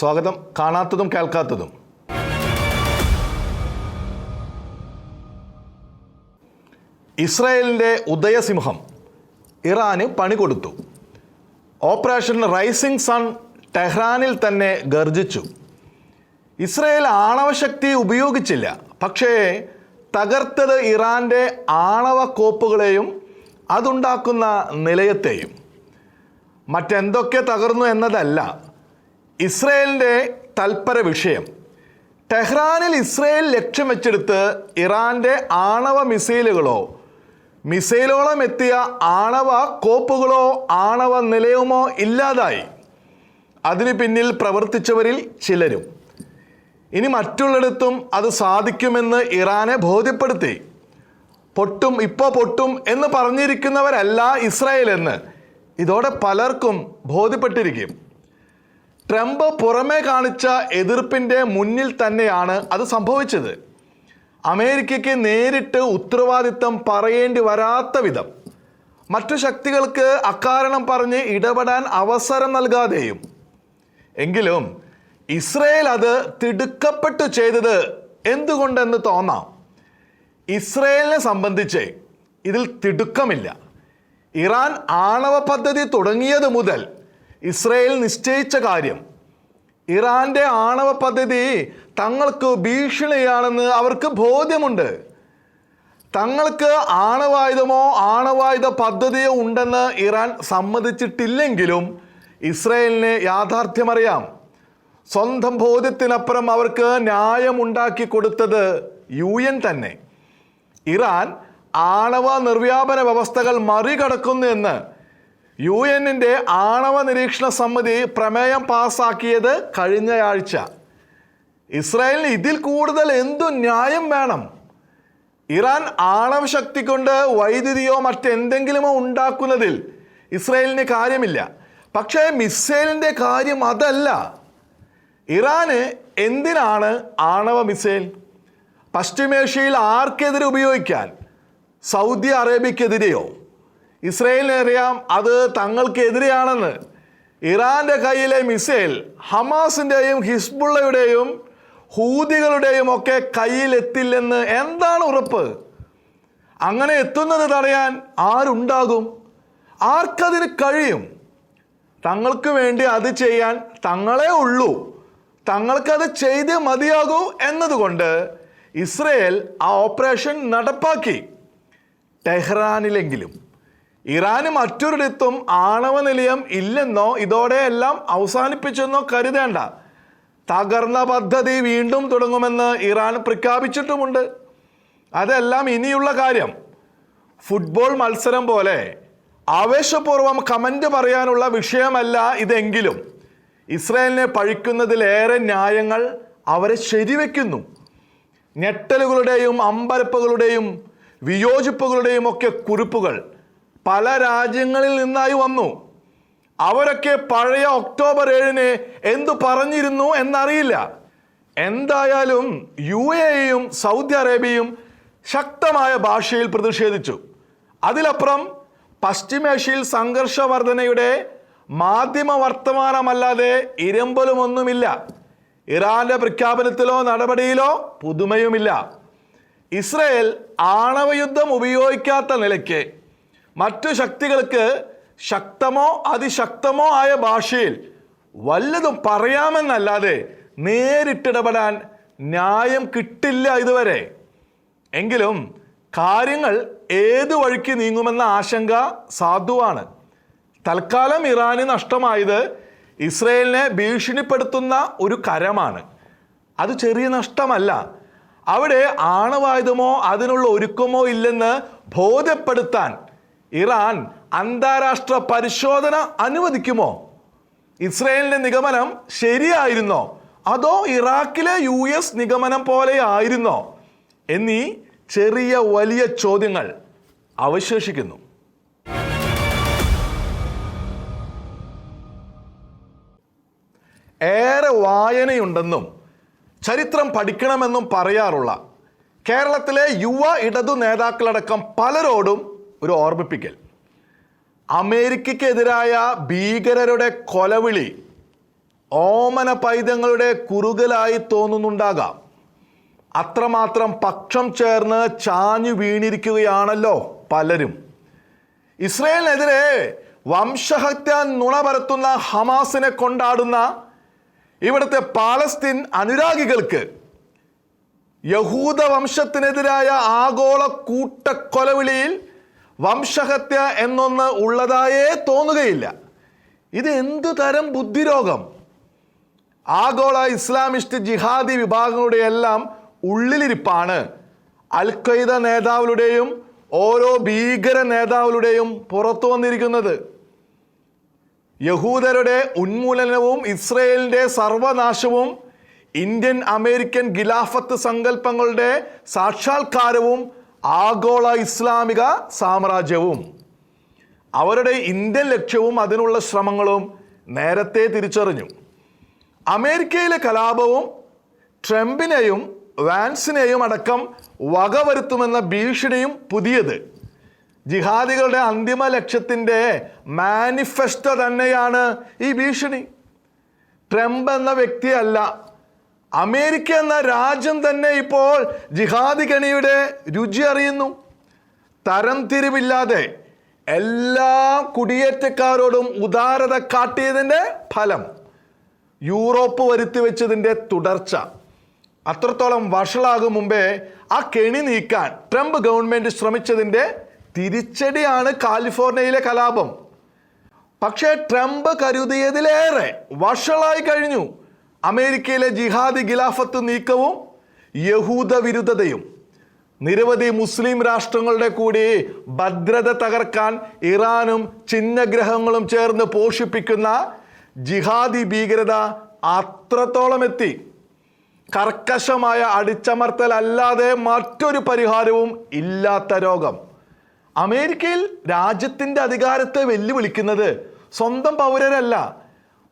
സ്വാഗതം. കാണാത്തതും കേൾക്കാത്തതും. ഇസ്രായേലിന്റെ ഉദയസിംഹം ഇറാന് പണി കൊടുത്തു. ഓപ്പറേഷൻ റൈസിംഗ് സൺ ടെഹ്റാനിൽ തന്നെ ഗർജിച്ചു. ഇസ്രായേൽ ആണവശക്തി ഉപയോഗിച്ചില്ല. പക്ഷേ തകർത്തത് ഇറാന്റെ ആണവ കോപ്പുകളെയും അതുണ്ടാക്കുന്ന നിലയത്തെയും. മറ്റെന്തൊക്കെ തകർന്നു എന്നതല്ല. ഇസ്രയേലിന്റെ തൽപര വിഷയം. ടെഹ്റാനിൽ ഇസ്രയേൽ ലക്ഷ്യം വെച്ചെടുത്ത് ഇറാന്റെ ആണവ മിസൈലുകളോ മിസൈലോളം എത്തിയ ആണവ കോപ്പുകളോ ആണവ നിലയമോ ഇല്ലാതായി. അതിന് പിന്നിൽ പ്രവർത്തിച്ചവരിൽ ചിലരും. ഇനി മറ്റുള്ളിടത്തും അത് സാധിക്കുമെന്ന് ഇറാനെ ബോധ്യപ്പെടുത്തി. പൊട്ടും ഇപ്പോൾ പൊട്ടും എന്ന് പറഞ്ഞിരിക്കുന്നവരല്ല ഇസ്രായേൽ എന്ന് ഇതോടെ പലർക്കും ബോധ്യപ്പെട്ടിരിക്കും. ട്രംപ് പുറമേ കാണിച്ച എതിർപ്പിന്റെ മുന്നിൽ തന്നെയാണ് അത് സംഭവിച്ചത്. അമേരിക്കയ്ക്ക് നേരിട്ട് ഉത്തരവാദിത്തം പറയേണ്ടി വരാത്ത വിധം മറ്റു ശക്തികൾക്ക് അക്കാരണം പറഞ്ഞ് ഇടപെടാൻ അവസരം നൽകാതെയും. എങ്കിലും ഇസ്രയേൽ അത് തിടുക്കപ്പെട്ടു ചെയ്തത് എന്തുകൊണ്ടെന്ന് തോന്നാം. ഇസ്രയേലിനെ സംബന്ധിച്ച് ഇതിൽ തിടുക്കമില്ല. ഇറാൻ ആണവ പദ്ധതി തുടങ്ങിയത് മുതൽ ഇസ്രയേൽ നിശ്ചയിച്ച കാര്യം. ഇറാന്റെ ആണവ പദ്ധതി തങ്ങൾക്ക് ഭീഷണിയാണെന്ന് അവർക്ക് ബോധ്യമുണ്ട്. തങ്ങൾക്ക് ആണവായുധമോ ആണവായുധ പദ്ധതിയോ ഉണ്ടെന്ന് ഇറാൻ സമ്മതിച്ചിട്ടില്ലെങ്കിലും ഇസ്രയേലിന് യാഥാർത്ഥ്യമറിയാം. സ്വന്തം ബോധ്യത്തിനപ്പുറം അവർക്ക് ന്യായമുണ്ടാക്കി കൊടുത്തത് യു എൻ തന്നെ. ഇറാൻ ആണവ നിർവ്യാപന വ്യവസ്ഥകൾ മറികടക്കുന്നു എന്ന് യു എന്നിന്റെ ആണവ നിരീക്ഷണ സമിതി പ്രമേയം പാസാക്കിയത് കഴിഞ്ഞയാഴ്ച. ഇസ്രായേലിന് ഇതിൽ കൂടുതൽ എന്തു ന്യായം വേണം? ഇറാൻ ആണവ ശക്തി കൊണ്ട് വൈദ്യുതിയോ മറ്റെന്തെങ്കിലുമോ ഉണ്ടാക്കുന്നതിൽ ഇസ്രായേലിന് കാര്യമില്ല. പക്ഷേ മിസൈലിന്റെ കാര്യം അതല്ല. ഇറാന് എന്തിനാണ് ആണവ മിസൈൽ? പശ്ചിമേഷ്യയിൽ ആർക്കെതിരെ ഉപയോഗിക്കാൻ? സൗദി അറേബ്യക്കെതിരെയോ? ഇസ്രയേലിന് അറിയാം അത് തങ്ങൾക്കെതിരെയാണെന്ന്. ഇറാന്റെ കയ്യിലെ മിസൈൽ ഹമാസിന്റെയും ഹിസ്ബുള്ളയുടെയും ഹൂതികളുടെയും ഒക്കെ കയ്യിലെത്തില്ലെന്ന് എന്താണ് ഉറപ്പ്? അങ്ങനെ എത്തുന്നത് തടയാൻ ആരുണ്ടാകും? ആർക്കതിന് കഴിയും? തങ്ങൾക്ക് വേണ്ടി അത് ചെയ്യാൻ തങ്ങളെ ഉള്ളൂ. തങ്ങൾക്കത് ചെയ്തേ മതിയാകൂ എന്നതുകൊണ്ട് ഇസ്രയേൽ ആ ഓപ്പറേഷൻ നടപ്പാക്കി. ടെഹ്റാനിലെങ്കിലും ഇറാന് മറ്റൊരിടത്തും ആണവ നിലയം ഇല്ലെന്നോ ഇതോടെ എല്ലാം അവസാനിപ്പിച്ചെന്നോ കരുതേണ്ട. തകർന്ന പദ്ധതി വീണ്ടും തുടങ്ങുമെന്ന് ഇറാൻ പ്രഖ്യാപിച്ചിട്ടുമുണ്ട്. അതെല്ലാം ഇനിയുള്ള കാര്യം. ഫുട്ബോൾ മത്സരം പോലെ ആവേശപൂർവം കമന്റ് പറയാനുള്ള വിഷയമല്ല ഇതെങ്കിലും. ഇസ്രായേലിനെ പഴിക്കുന്നതിലേറെ ന്യായങ്ങൾ അവരെ ശരിവെക്കുന്നു. ഞെട്ടലുകളുടെയും അമ്പരപ്പുകളുടെയും വിയോജിപ്പുകളുടെയും ഒക്കെ കുറിപ്പുകൾ. പല രാജ്യങ്ങളിൽ നിന്നായി വന്നു. അവരൊക്കെ പഴയ ഒക്ടോബർ ഏഴിന് എന്തു പറഞ്ഞിരുന്നു എന്നറിയില്ല. എന്തായാലും യു എയും സൗദി അറേബ്യയും ശക്തമായ ഭാഷയിൽ പ്രതിഷേധിച്ചു. അതിലപ്പുറം പശ്ചിമേഷ്യയിൽ സംഘർഷവർധനയുടെ മാധ്യമ വർത്തമാനമല്ലാതെ ഇരമ്പലുമൊന്നുമില്ല. ഇറാന്റെ പ്രഖ്യാപനത്തിലോ നടപടിയിലോ പുതുമയുമില്ല. ഇസ്രയേൽ ആണവയുദ്ധം ഉപയോഗിക്കാത്ത നിലയ്ക്ക് മറ്റു ശക്തികൾക്ക് ശക്തമോ അതിശക്തമോ ആയ ഭാഷയിൽ വല്ലതും പറയാമെന്നല്ലാതെ നേരിട്ടിടപെടാൻ ന്യായം കിട്ടില്ല ഇതുവരെ. എങ്കിലും കാര്യങ്ങൾ ഏത് വഴിക്ക് നീങ്ങുമെന്ന ആശങ്ക സാധുവാണ്. തൽക്കാലം ഇറാന് നഷ്ടമായത് ഇസ്രയേലിനെ ഭീഷണിപ്പെടുത്തുന്ന ഒരു കരമാണ്. അത് ചെറിയ നഷ്ടമല്ല. അവിടെ ആണവായുധമോ അതിനുള്ള ഒരുക്കമോ ഇല്ലെന്ന് ബോധ്യപ്പെടുത്താൻ ഇറാൻ അന്താരാഷ്ട്ര പരിശോധന അനുവദിക്കുമോ? ഇസ്രയേലിന്റെ നിഗമനം ശരിയായിരുന്നോ? അതോ ഇറാഖിലെ യു എസ് നിഗമനം പോലെ ആയിരുന്നോ എന്നീ ചെറിയ വലിയ ചോദ്യങ്ങൾ അവശേഷിക്കുന്നു. ഏറെ വായനയുണ്ടെന്നും ചരിത്രം പഠിക്കണമെന്നും പറയാറുള്ള കേരളത്തിലെ യുവ ഇടതു നേതാക്കളടക്കം പലരോടും ഒരു ഓർമ്മിപ്പിക്കൽ. അമേരിക്കയ്ക്കെതിരായ ഭീകരരുടെ കൊലവിളി ഓമന പൈതങ്ങളുടെ കുറുകലായി തോന്നുന്നുണ്ടാകാം. അത്രമാത്രം പക്ഷം ചേർന്ന് ചാഞ്ഞു വീണിരിക്കുകയാണല്ലോ പലരും. ഇസ്രയേലിനെതിരെ വംശഹത്യ നുണ പരത്തുന്ന ഹമാസിനെ കൊണ്ടാടുന്ന ഇവിടുത്തെ പാലസ്തീൻ അനുരാഗികൾക്ക് യഹൂദ വംശത്തിനെതിരായ ആഗോള കൂട്ടക്കൊലവിളിയിൽ വംശഹത്യ എന്നൊന്ന് ഉള്ളതായേ തോന്നുകയില്ല. ഇത് എന്തു തരം ബുദ്ധിരോഗം? ആഗോള ഇസ്ലാമിസ്റ്റ് ജിഹാദി വിഭാഗങ്ങളുടെ എല്ലാം ഉള്ളിലിരിപ്പാണ്. അൽ ഖയ്ദ നേതാവുകളുടെയും ഓരോ ഭീകര നേതാവിലൂടെയും പുറത്തു വന്നിരിക്കുന്നത്. യഹൂദരുടെ ഉന്മൂലനവും ഇസ്രയേലിന്റെ സർവനാശവും ഇന്ത്യൻ അമേരിക്കൻ ഖിലാഫത്ത് സങ്കല്പങ്ങളുടെ സാക്ഷാത്കാരവും ആഗോള ഇസ്ലാമിക സാമ്രാജ്യവും അവരുടെ ഇന്ത്യൻ ലക്ഷ്യവും അതിനുള്ള ശ്രമങ്ങളും നേരത്തെ തിരിച്ചറിഞ്ഞു. അമേരിക്കയിലെ കലാപവും ട്രംപിനെയും വാൻസിനെയും അടക്കം വകവരുത്തുമെന്ന ഭീഷണിയും പുതിയത്. ജിഹാദികളുടെ അന്തിമ ലക്ഷ്യത്തിന്റെ മാനിഫെസ്റ്റോ തന്നെയാണ് ഈ ഭീഷണി. ട്രംപ് എന്ന വ്യക്തിയല്ല അമേരിക്ക എന്ന രാജ്യം തന്നെ ഇപ്പോൾ ജിഹാദി കണിയുടെ രുചി അറിയുന്നു. തരംതിരിവില്ലാതെ എല്ലാ കുടിയേറ്റക്കാരോടും ഉദാരത കാട്ടിയതിന്റെ ഫലം യൂറോപ്പ് വരുത്തി വെച്ചതിന്റെ തുടർച്ച. അത്രത്തോളം വഷളാകും മുമ്പേ ആ കെണി നീക്കാൻ ട്രംപ് ഗവൺമെന്റ് ശ്രമിച്ചതിന്റെ തിരിച്ചടിയാണ് കാലിഫോർണിയയിലെ കലാപം. പക്ഷേ ട്രംപ് കരുതിയതിലേറെ വഷളായി കഴിഞ്ഞു. അമേരിക്കയിലെ ജിഹാദി ഖിലാഫത്ത് നീക്കവും യഹൂദ വിരുദ്ധതയും. നിരവധി മുസ്ലിം രാഷ്ട്രങ്ങളുടെ കൂടി ഭദ്രത തകർക്കാൻ ഇറാനും ചിഹ്നഗ്രഹങ്ങളും ചേർന്ന് പോഷിപ്പിക്കുന്ന ജിഹാദി ഭീകരത അത്രത്തോളം എത്തി. കർക്കശമായ അടിച്ചമർത്തൽ അല്ലാതെ മറ്റൊരു പരിഹാരവും ഇല്ലാത്ത രോഗം. അമേരിക്കയിൽ രാജ്യത്തിന്റെ അധികാരത്തെ വെല്ലുവിളിക്കുന്നത് സ്വന്തം പൗരരല്ല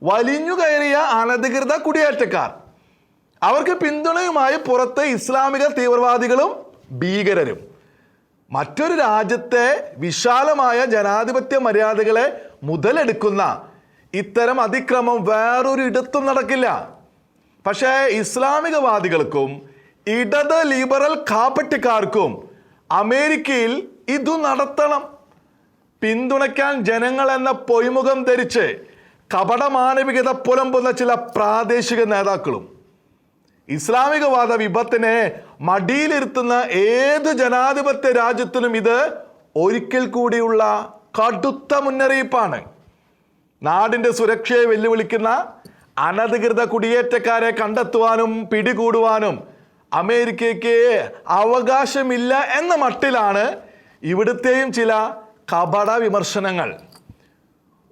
വലിഞ്ഞു കയറിയ അനധികൃത കുടിയേറ്റക്കാർ. അവർക്ക് പിന്തുണയുമായി പുറത്ത് ഇസ്ലാമിക തീവ്രവാദികളും ഭീകരരും. മറ്റൊരു രാജ്യത്തെ വിശാലമായ ജനാധിപത്യ മര്യാദകളെ മുതലെടുക്കുന്ന ഇത്തരം അതിക്രമം വേറൊരു ഇടത്തും നടക്കില്ല. പക്ഷേ ഇസ്ലാമികവാദികൾക്കും ഇടത് ലിബറൽ കാപ്പട്ടിക്കാർക്കും അമേരിക്കയിൽ ഇതു നടത്തണം. പിന്തുണയ്ക്കാൻ ജനങ്ങൾ എന്ന പൊയ്മുഖം ധരിച്ച് കപടമാനവികത പുലമ്പുന്ന ചില പ്രാദേശിക നേതാക്കളും ഇസ്ലാമികവാദ വിപത്തിനെ മടിയിലിരുത്തുന്ന ഏത് ജനാധിപത്യ രാജ്യത്തിനും ഇത് ഒരിക്കൽ കൂടിയുള്ള കടുത്ത മുന്നറിയിപ്പാണ്. നാടിന്റെ സുരക്ഷയെ വെല്ലുവിളിക്കുന്ന അനധികൃത കുടിയേറ്റക്കാരെ കണ്ടെത്തുവാനും പിടികൂടുവാനും അമേരിക്കയ്ക്ക് അവകാശമില്ല എന്ന മട്ടിലാണ് ഇവിടുത്തെയും ചില കപട വിമർശനങ്ങൾ.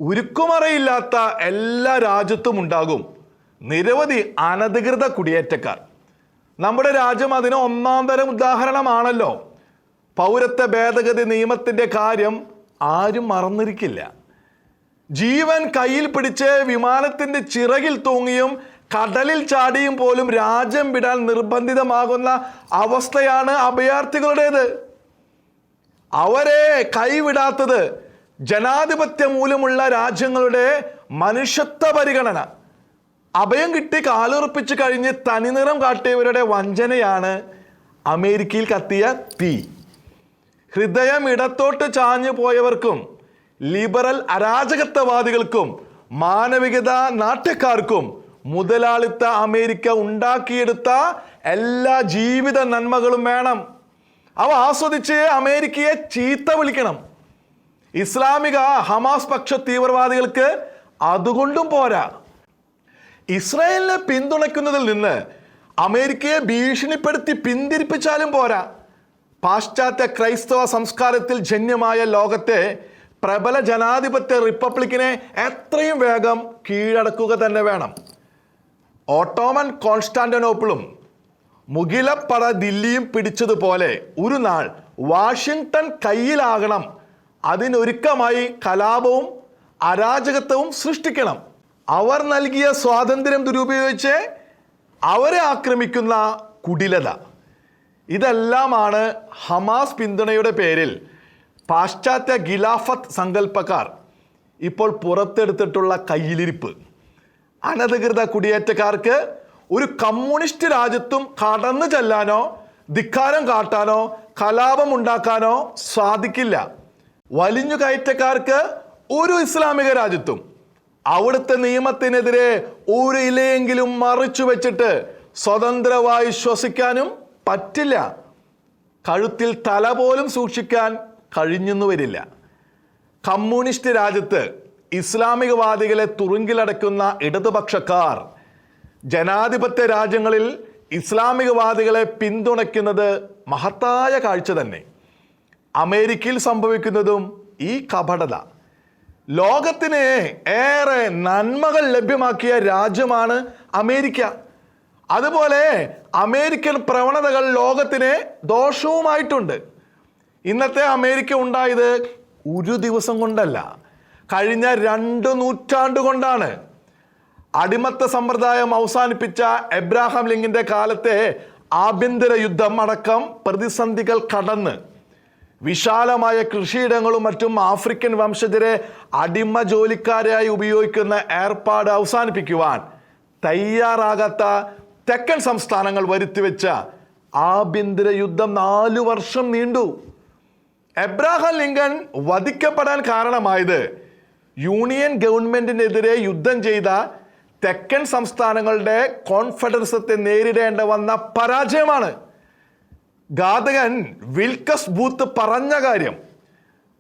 ഉരുക്കുമറയില്ലാത്ത എല്ലാ രാജ്യത്തും ഉണ്ടാകും നിരവധി അനധികൃത കുടിയേറ്റക്കാർ. നമ്മുടെ രാജ്യം അതിന് ഒന്നാം തരം ഉദാഹരണമാണല്ലോ. പൗരത്വ ഭേദഗതി നിയമത്തിന്റെ കാര്യം ആരും മറന്നിരിക്കില്ല. ജീവൻ കയ്യിൽ പിടിച്ച് വിമാനത്തിന്റെ ചിറകിൽ തൂങ്ങിയും കടലിൽ ചാടിയും പോലും രാജ്യം വിടാൻ നിർബന്ധിതമാകുന്ന അവസ്ഥയാണ് അഭയാർത്ഥികളുടേത്. അവരെ കൈവിടാത്തത് ജനാധിപത്യ മൂലമുള്ള രാജ്യങ്ങളുടെ മനുഷ്യത്വ പരിഗണന. അഭയം കിട്ടി കാലുറപ്പിച്ച് കഴിഞ്ഞ് തനിനിറം കാട്ടിയവരുടെ വഞ്ചനയാണ് അമേരിക്കയിൽ കത്തിയ തീ. ഹൃദയം ഇടത്തോട്ട് ചാഞ്ഞു പോയവർക്കും ലിബറൽ അരാജകത്വവാദികൾക്കും മാനവികത നാട്യക്കാർക്കും മുതലാളിത്ത അമേരിക്ക ഉണ്ടാക്കിയെടുത്ത എല്ലാ ജീവിത നന്മകളും വേണം. അവ ആസ്വദിച്ച് അമേരിക്കയെ ചീത്ത വിളിക്കണം. ഇസ്ലാമിക ഹമാസ് പക്ഷ തീവ്രവാദികൾക്ക് അതുകൊണ്ടും പോരാ. ഇസ്രായേലിനെ പിന്തുണയ്ക്കുന്നതിൽ നിന്ന് അമേരിക്കയെ ഭീഷണിപ്പെടുത്തി പിന്തിരിപ്പിച്ചാലും പോരാ. പാശ്ചാത്യ ക്രൈസ്തവ സംസ്കാരത്തിൽ ജന്യമായ ലോകത്തെ പ്രബല ജനാധിപത്യ റിപ്പബ്ലിക്കിനെ എത്രയും വേഗം കീഴടക്കുക തന്നെ വേണം. ഓട്ടോമൻ കോൺസ്റ്റാന്റിനോപ്പിളും മുകിലപ്പട ദില്ലിയും പിടിച്ചതുപോലെ ഒരു നാൾ വാഷിങ്ടൺ കയ്യിലാകണം അതിനൊരുക്കമായി കലാപവും അരാജകത്വവും സൃഷ്ടിക്കണം. അവർ നൽകിയ സ്വാതന്ത്ര്യം ദുരുപയോഗിച്ച് അവരെ ആക്രമിക്കുന്ന കുടിലത. ഇതെല്ലാമാണ് ഹമാസ് പിന്തുണയുടെ പേരിൽ പാശ്ചാത്യ ഖിലാഫത്ത് സങ്കല്പക്കാർ ഇപ്പോൾ പുറത്തെടുത്തിട്ടുള്ള കയ്യിലിരിപ്പ്. അനധികൃത കുടിയേറ്റക്കാർക്ക് ഒരു കമ്മ്യൂണിസ്റ്റ് രാജ്യത്തും കടന്നു ചെല്ലാനോ ധിക്കാരം കാട്ടാനോ കലാപമുണ്ടാക്കാനോ സാധിക്കില്ല. വലിഞ്ഞു കയറ്റക്കാർക്ക് ഒരു ഇസ്ലാമിക രാജ്യത്തും അവിടുത്തെ നിയമത്തിനെതിരെ ഒരു ഇലയെങ്കിലും മറിച്ചു വെച്ചിട്ട് സ്വതന്ത്രമായി ശ്വസിക്കാനും പറ്റില്ല. കഴുത്തിൽ തല പോലും സൂക്ഷിക്കാൻ കഴിഞ്ഞെന്നു വരില്ല കമ്മ്യൂണിസ്റ്റ് രാജ്യത്ത് ഇസ്ലാമികവാദികളെ തുറുങ്കിലടക്കുന്ന ഇടതുപക്ഷക്കാർ ജനാധിപത്യ രാജ്യങ്ങളിൽ ഇസ്ലാമികവാദികളെ പിന്തുണയ്ക്കുന്നത് മഹത്തായ കാഴ്ച തന്നെ. അമേരിക്കയിൽ സംഭവിക്കുന്നതും ഈ കപടത. ലോകത്തിന് ഏറെ നന്മകൾ ലഭ്യമാക്കിയ രാജ്യമാണ് അമേരിക്ക. അതുപോലെ അമേരിക്കൻ പ്രവണതകൾ ലോകത്തിന് ദോഷവുമായിട്ടുണ്ട്. ഇന്നത്തെ അമേരിക്ക ഉണ്ടായത് ഒരു ദിവസം കൊണ്ടല്ല കഴിഞ്ഞ രണ്ട് നൂറ്റാണ്ട് കൊണ്ടാണ്. അടിമത്ത സമ്പ്രദായം അവസാനിപ്പിച്ച എബ്രാഹാം ലിങ്കിന്റെ കാലത്തെ ആഭ്യന്തര യുദ്ധം അടക്കം പ്രതിസന്ധികൾ കടന്ന്. വിശാലമായ കൃഷിയിടങ്ങളും മറ്റും ആഫ്രിക്കൻ വംശജരെ അടിമ ജോലിക്കാരായി ഉപയോഗിക്കുന്ന ഏർപ്പാട് അവസാനിപ്പിക്കുവാൻ തയ്യാറാകാത്ത തെക്കൻ സംസ്ഥാനങ്ങൾ വരുത്തിവെച്ച ആഭ്യന്തര യുദ്ധം നാലു വർഷം നീണ്ടു. എബ്രാഹാം ലിങ്കൺ വധിക്കപ്പെടാൻ കാരണമായത് യൂണിയൻ ഗവൺമെന്റിനെതിരെ യുദ്ധം ചെയ്ത തെക്കൻ സംസ്ഥാനങ്ങളുടെ കോൺഫെഡറസത്തെ നേരിടേണ്ട വന്ന പരാജയമാണ്. ഘാതകൻ വിൽക്കസ് ബൂത്ത് പറഞ്ഞ കാര്യം.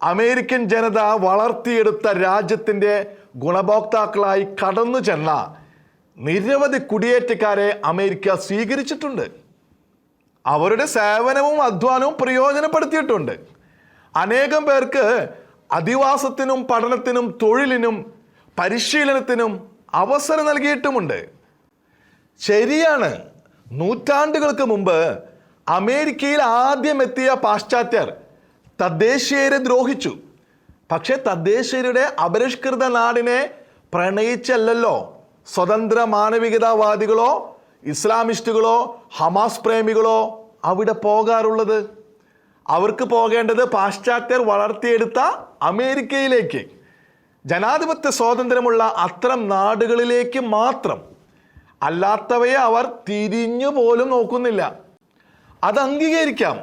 അമേരിക്കൻ ജനത വളർത്തിയെടുത്ത രാജ്യത്തിന്റെ ഗുണഭോക്താക്കളായി കടന്നു ചെന്ന നിരവധി കുടിയേറ്റക്കാരെ അമേരിക്ക സ്വീകരിച്ചിട്ടുണ്ട്. അവരുടെ സേവനവും അധ്വാനവും പ്രയോജനപ്പെടുത്തിയിട്ടുണ്ട്. അനേകം പേർക്ക് അധിവാസത്തിനും പഠനത്തിനും തൊഴിലിനും പരിശീലനത്തിനും അവസരം നൽകിയിട്ടുമുണ്ട്. ശരിയാണ്. നൂറ്റാണ്ടുകൾക്ക് മുമ്പ് അമേരിക്കയിൽ ആദ്യം എത്തിയ പാശ്ചാത്യർ തദ്ദേശീയരെ ദ്രോഹിച്ചു. പക്ഷേ തദ്ദേശീയരുടെ അപരിഷ്കൃത നാടിനെ പ്രണയിച്ചല്ലല്ലോ. സ്വതന്ത്ര മാനവികതാവാദികളോ ഇസ്ലാമിസ്റ്റുകളോ ഹമാസ് പ്രേമികളോ അവിടെ പോകാറുള്ളത്? അവർക്ക് പോകേണ്ടത് പാശ്ചാത്യർ വളർത്തിയെടുത്ത അമേരിക്കയിലേക്ക്. ജനാധിപത്യ സ്വാതന്ത്ര്യമുള്ള അത്തരം നാടുകളിലേക്ക് മാത്രം. അല്ലാത്തവയെ അവർ തിരിഞ്ഞു പോലും നോക്കുന്നില്ല. അത് അംഗീകരിക്കാം.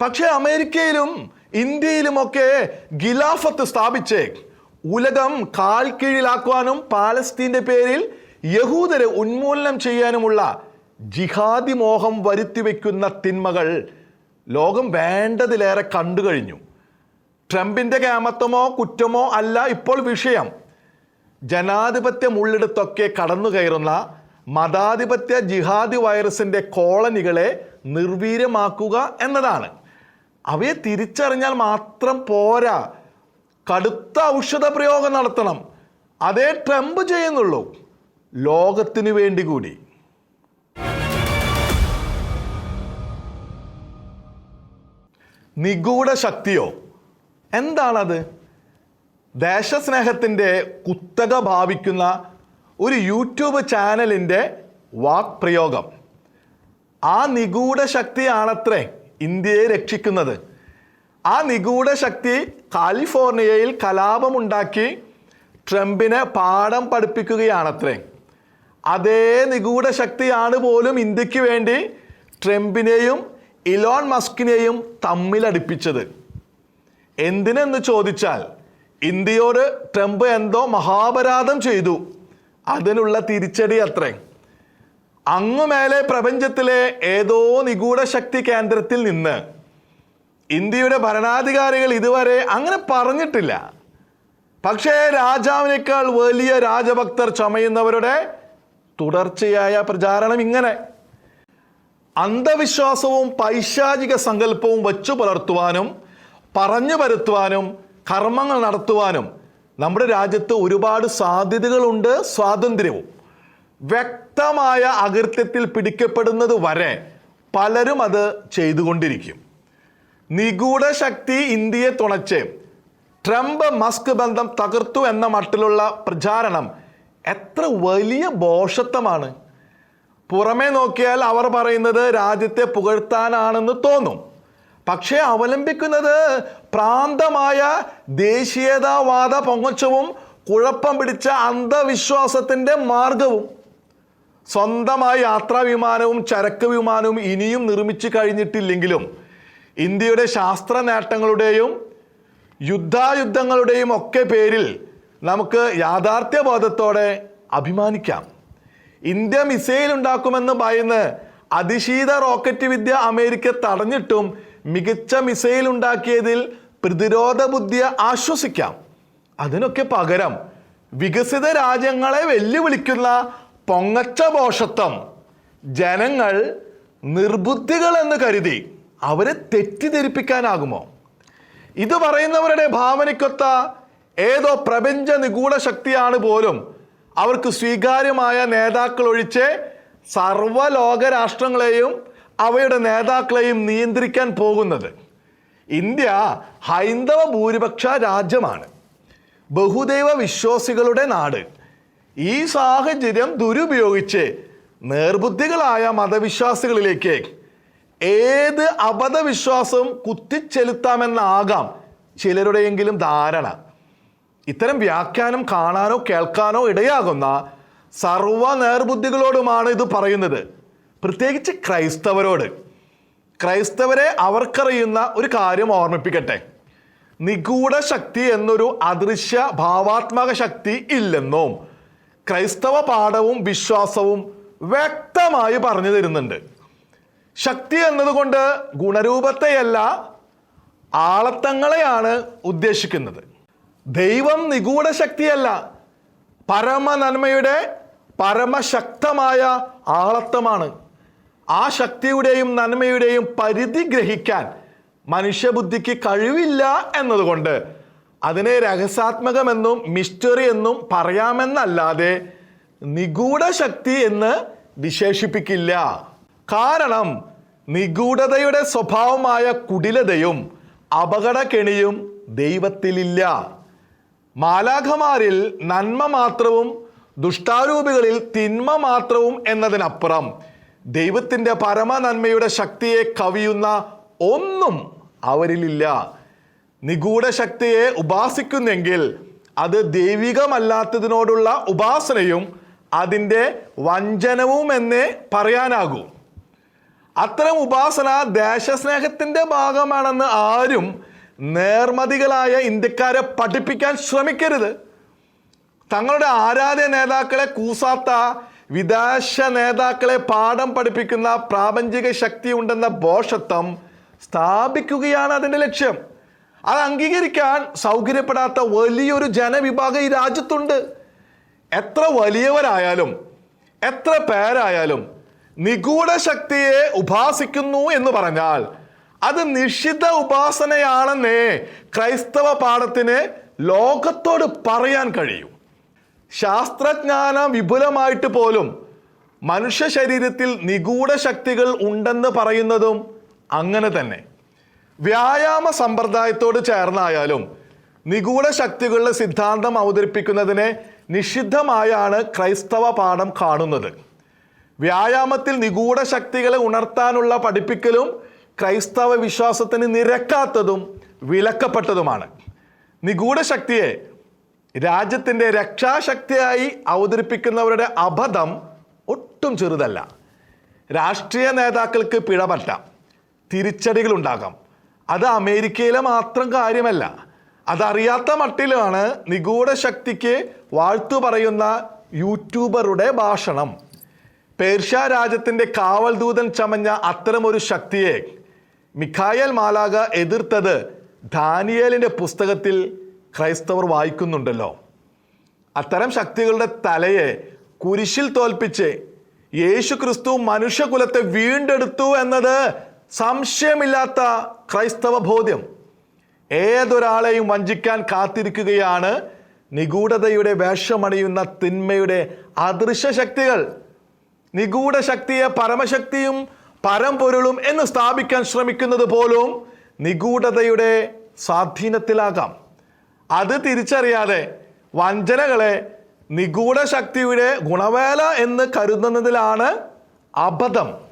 പക്ഷേ അമേരിക്കയിലും ഇന്ത്യയിലുമൊക്കെ ഗിലാഫത്ത് സ്ഥാപിച്ച് ഉലകം കാൽ കീഴിലാക്കുവാനും പാലസ്തീന്റെ പേരിൽ യഹൂദരെ ഉന്മൂലനം ചെയ്യാനുമുള്ള ജിഹാദി മോഹം വരുത്തിവെക്കുന്ന തിന്മകൾ ലോകം വേണ്ടതിലേറെ കണ്ടു കഴിഞ്ഞു ട്രംപിന്റെ കേമത്വമോ കുറ്റമോ അല്ല ഇപ്പോൾ വിഷയം. ജനാധിപത്യം ഉള്ളിടത്തൊക്കെ കടന്നു കയറുന്ന മതാധിപത്യ ജിഹാദി വൈറസിന്റെ കോളനികളെ നിർവീര്യമാക്കുക എന്നതാണ്. അവയെ തിരിച്ചറിഞ്ഞാൽ മാത്രം പോരാ. കടുത്ത ഔഷധ പ്രയോഗം നടത്തണം. അതേ ട്രംപ് ചെയ്യുന്നുള്ളൂ. ലോകത്തിനു വേണ്ടി കൂടി. നിഗൂഢ ശക്തിയോ? എന്താണത്? ദേശസ്നേഹത്തിന്റെ കുത്തക ഭാവിക്കുന്ന ഒരു യൂട്യൂബ് ചാനലിന്റെ വാക്പ്രയോഗം. ആ നിഗൂഢ ശക്തിയാണത്രേ ഇന്ത്യയെ രക്ഷിക്കുന്നത്. ആ നിഗൂഢ ശക്തി കാലിഫോർണിയയിൽ കലാപമുണ്ടാക്കി ട്രംപിനെ പാഠം പഠിപ്പിക്കുകയാണത്രേ. അതേ നിഗൂഢ ശക്തിയാണ് പോലും ഇന്ത്യയ്ക്ക് വേണ്ടി ട്രംപിനെയും ഇലോൺ മസ്കിനെയും തമ്മിലടിപ്പിച്ചത്. എന്തിനെന്ന് ചോദിച്ചാൽ ഇന്ത്യയോട് ട്രംപ് എന്തോ മഹാപരാധം ചെയ്തു. അതിനുള്ള തിരിച്ചടി അത്രേ. അങ്ങുമേലെ പ്രപഞ്ചത്തിലെ ഏതോ നിഗൂഢ ശക്തി കേന്ദ്രത്തിൽ നിന്ന് ഇന്ത്യയുടെ ഭരണാധികാരികൾ ഇതുവരെ അങ്ങനെ പറഞ്ഞിട്ടില്ല. പക്ഷേ രാജാവിനേക്കാൾ വലിയ രാജഭക്തർ ചമയുന്നവരുടെ തുടർച്ചയായ പ്രചാരണം ഇങ്ങനെ. അന്ധവിശ്വാസവും പൈശാചിക സങ്കല്പവും വച്ചു പുലർത്തുവാനും പറഞ്ഞു പരത്തുവാനും കർമ്മങ്ങൾ നടത്തുവാനും നമ്മുടെ രാജ്യത്ത് ഒരുപാട് സാധ്യതകളുണ്ട് സ്വാതന്ത്ര്യവും. വ്യക്തമായ അകൃത്യത്തിൽ പിടിക്കപ്പെടുന്നത് വരെ പലരും അത് ചെയ്തുകൊണ്ടിരിക്കും. നിഗൂഢ ശക്തി ഇന്ത്യയെ തുണച്ച് ട്രംപ് മസ്ക് ബന്ധം തകർത്തു എന്ന മട്ടിലുള്ള പ്രചാരണം എത്ര വലിയ ബോഷത്വമാണ്. പുറമേ നോക്കിയാൽ അവർ പറയുന്നത് രാജ്യത്തെ പുകഴ്ത്താനാണെന്ന് തോന്നും. പക്ഷേ അവലംബിക്കുന്നത് പ്രാന്തമായ ദേശീയതാവാദ പൊങ്ങച്ചവും കുഴപ്പം പിടിച്ച അന്ധവിശ്വാസത്തിന്റെ മാർഗവും സ്വന്തമായി യാത്രാ വിമാനവും ചരക്ക് വിമാനവും ഇനിയും നിർമ്മിച്ചു കഴിഞ്ഞിട്ടില്ലെങ്കിലും ഇന്ത്യയുടെ ശാസ്ത്ര നേട്ടങ്ങളുടെയും യുദ്ധായുദ്ധങ്ങളുടെയും ഒക്കെ പേരിൽ നമുക്ക് യാഥാർത്ഥ്യബോധത്തോടെ അഭിമാനിക്കാം. ഇന്ത്യ മിസൈൽ ഉണ്ടാക്കുമെന്ന് ഭയന്ന് അതിശീത റോക്കറ്റ് വിദ്യ അമേരിക്ക തടഞ്ഞിട്ടും മികച്ച മിസൈൽ ഉണ്ടാക്കിയതിൽ പ്രതിരോധ ബുദ്ധിയെ ആശ്വസിക്കാം. അതിനൊക്കെ പകരം വികസിത രാജ്യങ്ങളെ വെല്ലുവിളിക്കുന്ന പൊങ്ങച്ച പോഷത്വം. ജനങ്ങൾ നിർബുദ്ധികൾ എന്ന് കരുതി അവരെ തെറ്റിദ്ധരിപ്പിക്കാനാകുമോ? ഇത് പറയുന്നവരുടെ ഭാവനയ്ക്കൊത്ത ഏതോ പ്രപഞ്ച നിഗൂഢ ശക്തിയാണ് പോലും അവർക്ക് സ്വീകാര്യമായ നേതാക്കൾ ഒഴിച്ച് സർവലോക രാഷ്ട്രങ്ങളെയും അവയുടെ നേതാക്കളെയും നിയന്ത്രിക്കാൻ പോകുന്നത്. ഇന്ത്യ ഹൈന്ദവ ഭൂരിപക്ഷ രാജ്യമാണ്. ബഹുദൈവ വിശ്വാസികളുടെ നാട്. ഈ സാഹചര്യം ദുരുപയോഗിച്ച് നേർബുദ്ധികളായ മതവിശ്വാസികളിലേക്ക് ഏത് അബദ്ധവിശ്വാസവും കുത്തിച്ചെലുത്താമെന്നാകാം ചിലരുടെയെങ്കിലും ധാരണ. ഇത്തരം വ്യാഖ്യാനം കാണാനോ കേൾക്കാനോ ഇടയാകുന്ന സർവ നേർബുദ്ധികളോടുമാണ് ഇത് പറയുന്നത്. പ്രത്യേകിച്ച് ക്രൈസ്തവരോട്. ക്രൈസ്തവരെ അവർക്കറിയുന്ന ഒരു കാര്യം ഓർമ്മിപ്പിക്കട്ടെ. നിഗൂഢ ശക്തി എന്നൊരു അദൃശ്യ ഭാവാത്മക ശക്തി ഇല്ലെന്നും ക്രൈസ്തവ പാഠവും വിശ്വാസവും വ്യക്തമായി പറഞ്ഞു തരുന്നുണ്ട്. ശക്തി എന്നതുകൊണ്ട് ഗുണരൂപത്തെയല്ല ആളത്തങ്ങളെയാണ് ഉദ്ദേശിക്കുന്നത്. ദൈവം നിഗൂഢ ശക്തിയല്ല പരമ നന്മയുടെ പരമശക്തമായ ആളത്തമാണ്. ആ ശക്തിയുടെയും നന്മയുടെയും പരിധി ഗ്രഹിക്കാൻ മനുഷ്യബുദ്ധിക്ക് കഴിവില്ല എന്നതുകൊണ്ട് അതിനെ രഹസ്യാത്മകമെന്നും മിസ്റ്ററി എന്നും പറയാമെന്നല്ലാതെ നിഗൂഢ ശക്തി എന്ന് വിശേഷിപ്പിക്കില്ല. കാരണം നിഗൂഢതയുടെ സ്വഭാവമായ കുടിലതയും അപകടക്കെണിയും ദൈവത്തിലില്ല. മാലാഖമാരിൽ നന്മ മാത്രവും ദുഷ്ടാരൂപികളിൽ തിന്മ മാത്രവും എന്നതിനപ്പുറം ദൈവത്തിന്റെ പരമനന്മയുടെ ശക്തിയെ കവിയുന്ന ഒന്നും അവരിലില്ല. നിഗൂഢ ശക്തിയെ ഉപാസിക്കുന്നെങ്കിൽ അത് ദൈവികമല്ലാത്തതിനോടുള്ള ഉപാസനയും അതിന്റെ വഞ്ചനവും എന്നേ പറയാനാകൂ. അത്തരം ഉപാസന ദേശസ്നേഹത്തിന്റെ ഭാഗമാണെന്ന് ആരും നേർമതികളായ ഇന്ത്യക്കാരെ പഠിപ്പിക്കാൻ ശ്രമിക്കരുത്. തങ്ങളുടെ ആരാധ്യ നേതാക്കളെ കൂസാത്ത വിദേശ നേതാക്കളെ പാഠം പഠിപ്പിക്കുന്ന പ്രാപഞ്ചിക ശക്തി ഉണ്ടെന്ന ബോഷത്വം സ്ഥാപിക്കുകയാണ് അതിന്റെ ലക്ഷ്യം. അത് അംഗീകരിക്കാൻ സൗകര്യപ്പെടാത്ത വലിയൊരു ജനവിഭാഗം ഈ രാജ്യത്തുണ്ട്. എത്ര വലിയവരായാലും എത്ര പേരായാലും നിഗൂഢ ശക്തിയെ ഉപാസിക്കുന്നു എന്ന് പറഞ്ഞാൽ അത് നിഷിദ്ധ ഉപാസനയാണെന്നേ ക്രൈസ്തവ പാഠത്തിന് ലോകത്തോട് പറയാൻ കഴിയൂ. ശാസ്ത്രജ്ഞാനം വിപുലമായിട്ട് പോലും മനുഷ്യ ശരീരത്തിൽ നിഗൂഢ ശക്തികൾ ഉണ്ടെന്ന് പറയുന്നതും അങ്ങനെ തന്നെ. വ്യായാമ സമ്പ്രദായത്തോട് ചേർന്നായാലും നിഗൂഢ ശക്തികളുടെ സിദ്ധാന്തം അവതരിപ്പിക്കുന്നതിനെ നിഷിദ്ധമായാണ് ക്രൈസ്തവ പാഠം കാണുന്നത്. വ്യായാമത്തിൽ നിഗൂഢ ശക്തികളെ ഉണർത്താനുള്ള പഠിപ്പിക്കലും ക്രൈസ്തവ വിശ്വാസത്തിന് നിരക്കാത്തതും വിലക്കപ്പെട്ടതുമാണ്. നിഗൂഢ ശക്തിയെ രാജ്യത്തിന്റെ രക്ഷാശക്തിയായി അവതരിപ്പിക്കുന്നവരുടെ അബദ്ധം ഒട്ടും ചെറുതല്ല. രാഷ്ട്രീയ നേതാക്കൾക്ക് പിഴപറ്റാം തിരിച്ചടികളുണ്ടാകാം. അത് അമേരിക്കയിലെ മാത്രം കാര്യമല്ല. അതറിയാത്ത മട്ടിലാണ് നിഗൂഢ ശക്തിക്ക് വാഴ്ത്തു പറയുന്ന യൂട്യൂബറുടെ ഭാഷണം. പേർഷ്യ രാജ്യത്തിന്റെ കാവൽ ദൂതൻ ചമഞ്ഞ അത്തരമൊരു ശക്തിയെ മിഖായൽ മാലാക എതിർത്തത് ദാനിയേലിന്റെ പുസ്തകത്തിൽ ക്രൈസ്തവർ വായിക്കുന്നുണ്ടല്ലോ. അത്തരം ശക്തികളുടെ തലയെ കുരിശിൽ തോൽപ്പിച്ച് യേശു ക്രിസ്തു മനുഷ്യകുലത്തെ വീണ്ടെടുത്തു എന്നത് സംശയമില്ലാത്ത ക്രൈസ്തവ ബോധ്യം. ഏതൊരാളെയും വഞ്ചിക്കാൻ കാത്തിരിക്കുകയാണ് നിഗൂഢതയുടെ വേഷമണിയുന്ന തിന്മയുടെ അദൃശ്യ ശക്തികൾ നിഗൂഢ ശക്തിയെ പരമശക്തിയും പരമ്പൊരുളും എന്ന് സ്ഥാപിക്കാൻ ശ്രമിക്കുന്നത് പോലും നിഗൂഢതയുടെ സ്വാധീനത്തിലാകാം. അത് തിരിച്ചറിയാതെ വഞ്ചനകളെ നിഗൂഢ ശക്തിയുടെ ഗുണവേല എന്ന് കരുതുന്നതിലാണ് അബദ്ധം.